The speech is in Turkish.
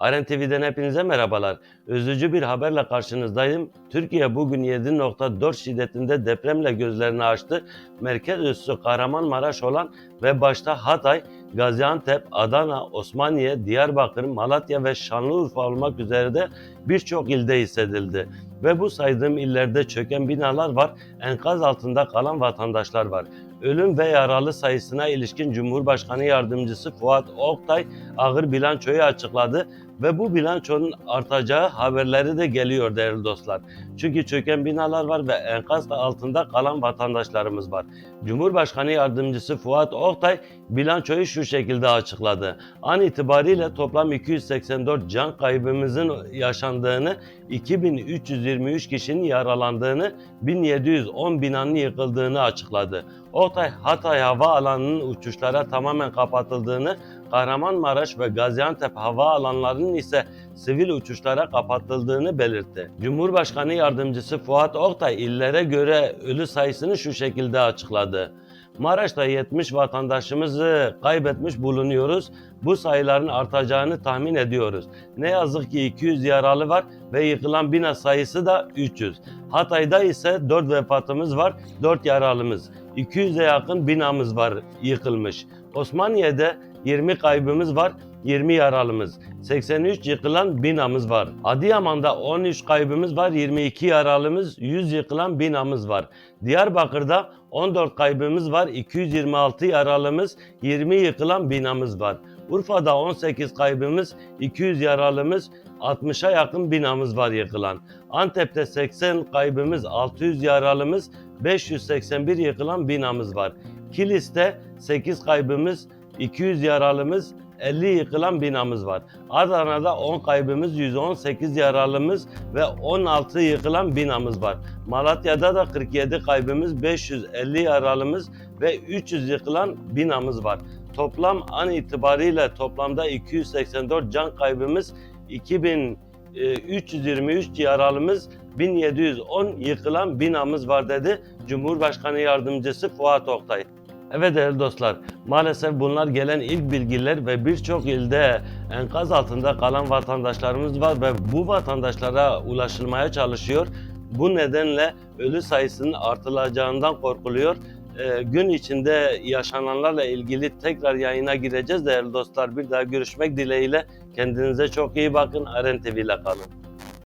Aren TV'den hepinize merhabalar. Üzücü bir haberle karşınızdayım. Türkiye bugün 7.4 şiddetinde depremle gözlerini açtı. Merkez üssü Kahramanmaraş olan ve başta Hatay, Gaziantep, Adana, Osmaniye, Diyarbakır, Malatya ve Şanlıurfa olmak üzere de birçok ilde hissedildi. Ve bu saydığım illerde çöken binalar var, enkaz altında kalan vatandaşlar var. Ölüm ve yaralı sayısına ilişkin Cumhurbaşkanı Yardımcısı Fuat Oktay ağır bilançoyu açıkladı ve bu bilançonun artacağı haberleri de geliyor değerli dostlar. Çünkü çöken binalar var ve enkaz altında kalan vatandaşlarımız var. Cumhurbaşkanı Yardımcısı Fuat Oktay bilançoyu şu şekilde açıkladı. An itibariyle toplam 284 can kaybımızın yaşandığını, 2323 kişinin yaralandığını, 1710 binanın yıkıldığını açıkladı. Oktay, Hatay Havaalanı'nın uçuşlara tamamen kapatıldığını, Kahramanmaraş ve Gaziantep havaalanlarının ise sivil uçuşlara kapatıldığını belirtti. Cumhurbaşkanı Yardımcısı Fuat Oktay illere göre ölü sayısını şu şekilde açıkladı. Maraş'ta 70 vatandaşımızı kaybetmiş bulunuyoruz. Bu sayıların artacağını tahmin ediyoruz. Ne yazık ki 200 yaralı var ve yıkılan bina sayısı da 300. Hatay'da ise 4 vefatımız var, 4 yaralımız. 200'e yakın binamız var yıkılmış. Osmaniye'de 20 kaybımız var, 20 yaralımız. 83 yıkılan binamız var. Adıyaman'da 13 kaybımız var, 22 yaralımız, 100 yıkılan binamız var. Diyarbakır'da 14 kaybımız var, 226 yaralımız, 20 yıkılan binamız var. Urfa'da 18 kaybımız, 200 yaralımız, 60'a yakın binamız var yıkılan. Antep'te 80 kaybımız, 600 yaralımız, 581 yıkılan binamız var. Kilis'te 8 kaybımız, 200 yaralımız, 50 yıkılan binamız var. Adana'da 10 kaybımız, 118 yaralımız ve 16 yıkılan binamız var. Malatya'da da 47 kaybımız, 550 yaralımız ve 300 yıkılan binamız var. Toplam an itibariyle toplamda 284 can kaybımız, 2323 yaralımız, 1710 yıkılan binamız var dedi Cumhurbaşkanı Yardımcısı Fuat Oktay. Evet değerli dostlar, maalesef bunlar gelen ilk bilgiler ve birçok ilde enkaz altında kalan vatandaşlarımız var ve bu vatandaşlara ulaşılmaya çalışıyor. Bu nedenle ölü sayısının artılacağından korkuluyor. Ee, gün içinde yaşananlarla ilgili tekrar yayına gireceğiz değerli dostlar. Bir daha görüşmek dileğiyle. Kendinize çok iyi bakın. Aren TV ile kalın.